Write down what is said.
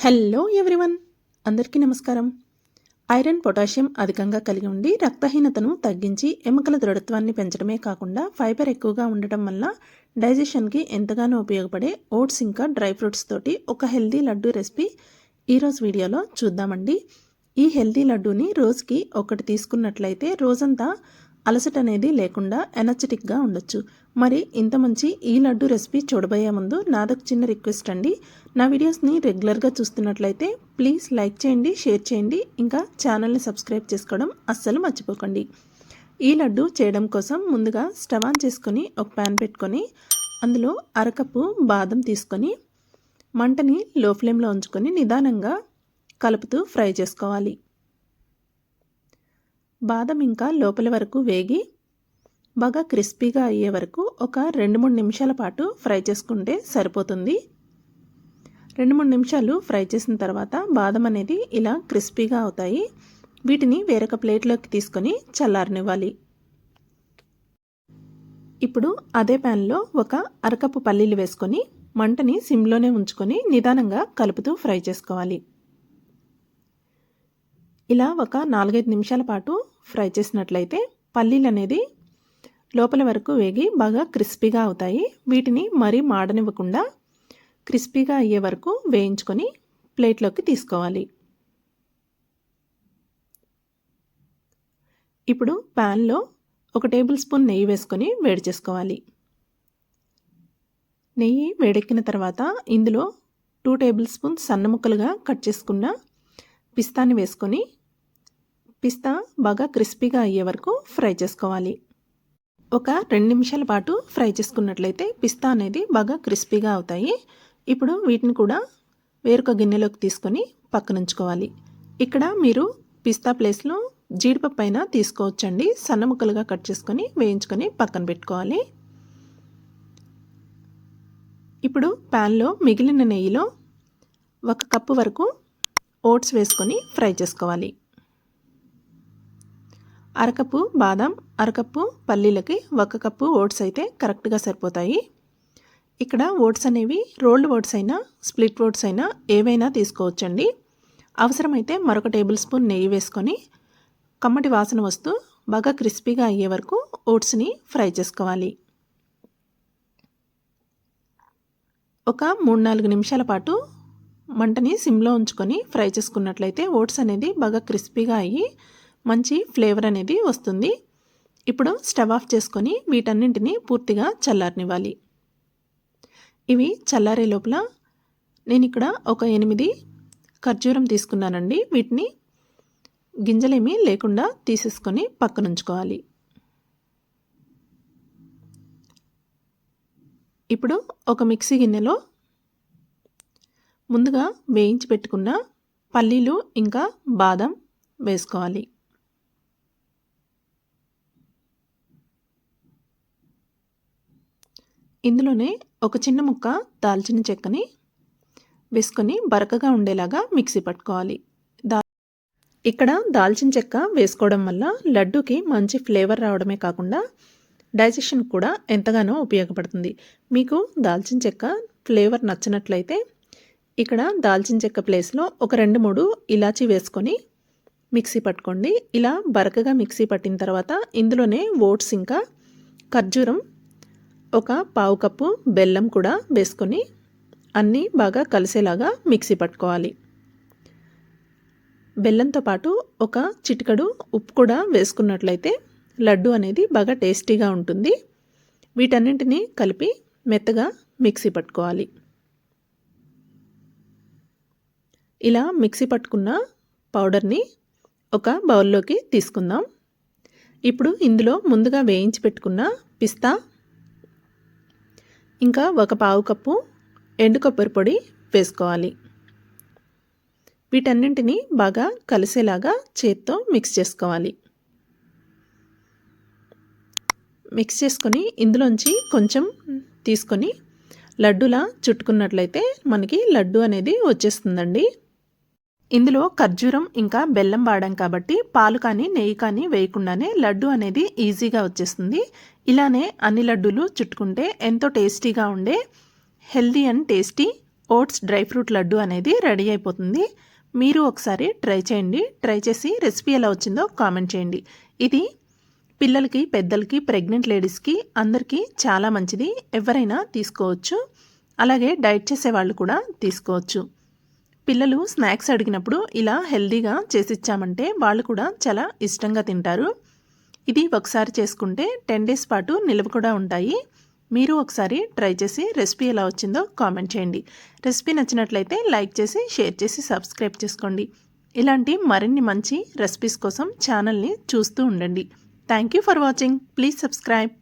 Hello everyone అందరికీ నమస్కారం. Iron potassium అధికంగా కలిగి ఉండి రక్తహీనతను తగ్గించి ఎముకల దృఢత్వాన్ని పెంచడమే కాకుండా ఫైబర్ ఎక్కువగా ఉండటం వల్ల డైజెషన్కి ఎంతగానో ఉపయోగపడే ఓట్స్ ఇంకా డ్రై ఫ్రూట్స్ తోటి ఒక హెల్దీ లడ్డు రెసిపీ ఈరోజు వీడియోలో చూద్దామండి. ఈ హెల్దీ లడ్డూని రోజుకి ఒకటి తీసుకున్నట్లయితే రోజంతా అలసట అనేది లేకుండా ఎనర్జెటిక్గా ఉండొచ్చు. మరి ఇంత మంచి ఈ లడ్డు రెసిపీ చూడబోయే ముందు నాదొక చిన్న రిక్వెస్ట్ అండి. నా వీడియోస్ని రెగ్యులర్గా చూస్తున్నట్లయితే ప్లీజ్ లైక్ చేయండి షేర్ చేయండి. ఇంకా ఛానల్ని సబ్స్క్రైబ్ చేసుకోవడం అస్సలు మర్చిపోకండి. ఈ లడ్డు చేయడం కోసం ముందుగా స్టవ్ ఆన్ చేసుకొని ఒక ప్యాన్ పెట్టుకొని అందులో అరకప్పు బాదం తీసుకొని మంటని లో ఫ్లేమ్లో ఉంచుకొని నిదానంగా కలుపుతూ ఫ్రై చేసుకోవాలి. బాదం ఇంకా లోపల వరకు వేగి బాగా క్రిస్పీగా అయ్యే వరకు ఒక రెండు మూడు నిమిషాల పాటు ఫ్రై చేసుకుంటే సరిపోతుంది. రెండు మూడు నిమిషాలు ఫ్రై చేసిన తర్వాత బాదం అనేది ఇలా క్రిస్పీగా అవుతాయి. వీటిని వేరొక ప్లేట్లోకి తీసుకొని చల్లారనివ్వాలి. ఇప్పుడు అదే ప్యాన్లో ఒక అరకప్పు పల్లీలు వేసుకొని మంటని సిమ్లోనే ఉంచుకొని నిదానంగా కలుపుతూ ఫ్రై చేసుకోవాలి. ఇలా ఒక నాలుగైదు నిమిషాల పాటు ఫ్రై చేసినట్లయితే పల్లీలు అనేది లోపల వరకు వేగి బాగా క్రిస్పీగా అవుతాయి. వీటిని మరీ మాడనివ్వకుండా క్రిస్పీగా అయ్యే వరకు వేయించుకొని ప్లేట్లోకి తీసుకోవాలి. ఇప్పుడు ప్యాన్లో ఒక టేబుల్ స్పూన్ నెయ్యి వేసుకొని వేడి చేసుకోవాలి. నెయ్యి వేడెక్కిన తర్వాత ఇందులో టూ టేబుల్ స్పూన్ సన్న ముక్కలుగా కట్ చేసుకున్న పిస్తాని వేసుకొని పిస్తా బాగా క్రిస్పీగా అయ్యే వరకు ఫ్రై చేసుకోవాలి. ఒక రెండు నిమిషాల పాటు ఫ్రై చేసుకున్నట్లయితే పిస్తా అనేది బాగా క్రిస్పీగా అవుతాయి. ఇప్పుడు వీటిని కూడా వేరొక గిన్నెలోకి తీసుకొని పక్కనుంచుకోవాలి. ఇక్కడ మీరు పిస్తా ప్లేస్లో జీడిపప్పు అయినా తీసుకోవచ్చండి. సన్న ముక్కలుగా కట్ చేసుకొని వేయించుకొని పక్కన పెట్టుకోవాలి. ఇప్పుడు ప్యాన్లో మిగిలిన నెయ్యిలో ఒక కప్పు వరకు ఓట్స్ వేసుకొని ఫ్రై చేసుకోవాలి. అరకప్పు బాదం అరకప్పు పల్లీలకి ఒక కప్పు ఓట్స్ అయితే కరెక్ట్గా సరిపోతాయి. ఇక్కడ ఓట్స్ అనేవి రోల్డ్ ఓట్స్ అయినా స్ప్లిట్ ఓట్స్ అయినా ఏవైనా తీసుకోవచ్చండి. అవసరమైతే మరొక టేబుల్ స్పూన్ నెయ్యి వేసుకొని కమ్మటి వాసన వస్తూ బాగా క్రిస్పీగా అయ్యే వరకు ఓట్స్ని ఫ్రై చేసుకోవాలి. ఒక మూడు నాలుగు నిమిషాల పాటు మంటని సిమ్లో ఉంచుకొని ఫ్రై చేసుకున్నట్లయితే ఓట్స్ అనేది బాగా క్రిస్పీగా అయ్యి మంచి ఫ్లేవర్ అనేది వస్తుంది. ఇప్పుడు స్టవ్ ఆఫ్ చేసుకొని వీటన్నింటినీ పూర్తిగా చల్లారనివ్వాలి. ఇవి చల్లారే లోపల నేను ఇక్కడ ఒక ఎనిమిది ఖర్జూరం తీసుకున్నానండి. వీటిని గింజలేమీ లేకుండా తీసేసుకొని పక్కనుంచుకోవాలి. ఇప్పుడు ఒక మిక్సీ గిన్నెలో ముందుగా వేయించి పెట్టుకున్న పల్లీలు ఇంకా బాదం వేసుకోవాలి. ఇందులోనే ఒక చిన్న ముక్క దాల్చిన చెక్కని వేసుకొని బరకగా ఉండేలాగా మిక్సీ పట్టుకోవాలి. దా ఇక్కడ దాల్చిన చెక్క వేసుకోవడం వల్ల లడ్డూకి మంచి ఫ్లేవర్ రావడమే కాకుండా డైజెషన్ కూడా ఎంతగానో ఉపయోగపడుతుంది. మీకు దాల్చిన చెక్క ఫ్లేవర్ నచ్చినట్లయితే ఇక్కడ దాల్చిన చెక్క ప్లేస్లో ఒక రెండు మూడు ఇలాచీ వేసుకొని మిక్సీ పట్టుకోండి. ఇలా బరకగా మిక్సీ పట్టిన తర్వాత ఇందులోనే ఓట్స్ ఇంకా ఖర్జూరం ఒక పావు కప్పు బెల్లం కూడా వేసుకొని అన్నీ బాగా కలిసేలాగా మిక్సీ పట్టుకోవాలి. బెల్లంతో పాటు ఒక చిటికడు ఉప్పు కూడా వేసుకున్నట్లయితే లడ్డు అనేది బాగా టేస్టీగా ఉంటుంది. వీటన్నింటినీ కలిపి మెత్తగా మిక్సీ పట్టుకోవాలి. ఇలా మిక్సీ పట్టుకున్న పౌడర్ని ఒక బౌల్లోకి తీసుకుందాం. ఇప్పుడు ఇందులో ముందుగా వేయించి పెట్టుకున్న పిస్తా ఇంకా ఒక పావు కప్పు ఎండు కొబ్బరి పొడి వేసుకోవాలి. వీటన్నింటినీ బాగా కలిసేలాగా చేత్తో మిక్స్ చేసుకోవాలి. మిక్స్ చేసుకొని ఇందులోంచి కొంచెం తీసుకొని లడ్డులా చుట్టుకున్నట్లయితే మనకి లడ్డు అనేది వచ్చేస్తుందండి. ఇందులో ఖర్జూరం ఇంకా బెల్లం వాడాం కాబట్టి పాలు కానీ నెయ్యి కానీ వేయకుండానే లడ్డు అనేది ఈజీగా వచ్చేస్తుంది. ఇలానే అన్ని లడ్డూలు చుట్టుకుంటే ఎంతో టేస్టీగా ఉండే healthy and tasty oats dry fruit laddu అనేది రెడీ అయిపోతుంది. మీరు ఒకసారి ట్రై చేయండి. ట్రై చేసి రెసిపీ ఎలా వచ్చిందో కామెంట్ చేయండి. ఇది పిల్లలకి పెద్దలకి ప్రెగ్నెంట్ లేడీస్కి అందరికీ చాలా మంచిది. ఎవరైనా తీసుకోవచ్చు. అలాగే డైట్ చేసే వాళ్ళు కూడా తీసుకోవచ్చు. పిల్లలు స్నాక్స్ అడిగినప్పుడు ఇలా హెల్దీగా చేసిచ్చామంటే వాళ్ళు కూడా చాలా ఇష్టంగా తింటారు. ఇది ఒకసారి చేసుకుంటే టెన్ డేస్ పాటు నిల్వ కూడా ఉంటాయి. మీరు ఒకసారి ట్రై చేసి రెసిపీ ఎలా వచ్చిందో కామెంట్ చేయండి. రెసిపీ నచ్చినట్లయితే లైక్ చేసి షేర్ చేసి సబ్స్క్రైబ్ చేసుకోండి. ఇలాంటి మరిన్ని మంచి రెసిపీస్ కోసం ఛానల్ని చూస్తూ ఉండండి. Thank you for watching. Please subscribe.